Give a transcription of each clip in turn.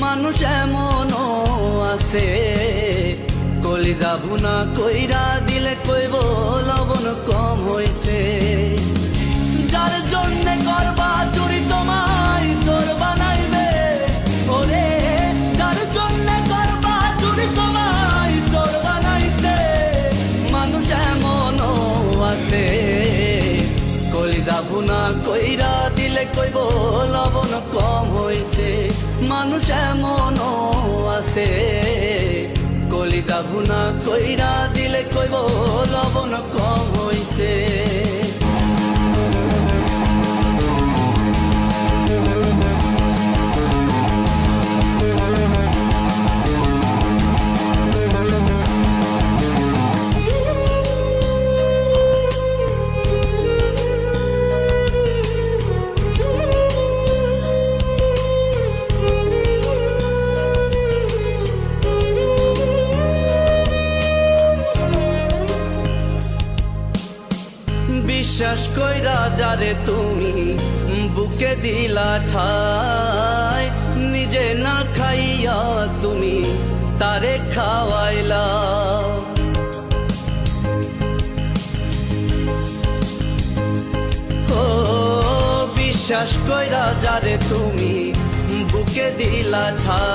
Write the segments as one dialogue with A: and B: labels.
A: মানুষ এমনও আছে কলি যাব না কইরা না কইরা দিলে কইব, লবণ কম হইছে। মানুষ এমন আছে। কলি যাব না কইরা দিলে কইব, লবণ কম বিশ্বাস কইরা যারে তুমি বুকে দিলা ঠাই নিজে না খাইয়া তুমি তারে খাওয়াইলা। বিশ্বাস কইরা যারে তুমি বুকে দিলা ঠাই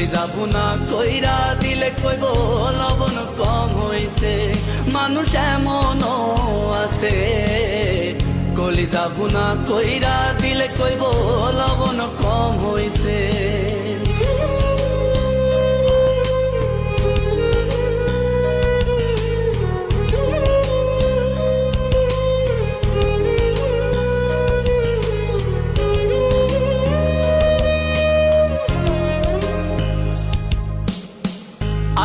A: কলি যাব না, কইরা দিলে কইব, লবণ কম হইছে। মানুষ এমন আছে। কলি যাব না, কইরা দিলে কইব, লবণ কম হইছে।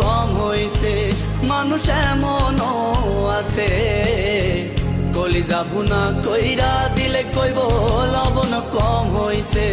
A: কম হইছে মানুষ এমন আছে। কলি যাব না কইরা দিলে কইব লবণ কম হইছে।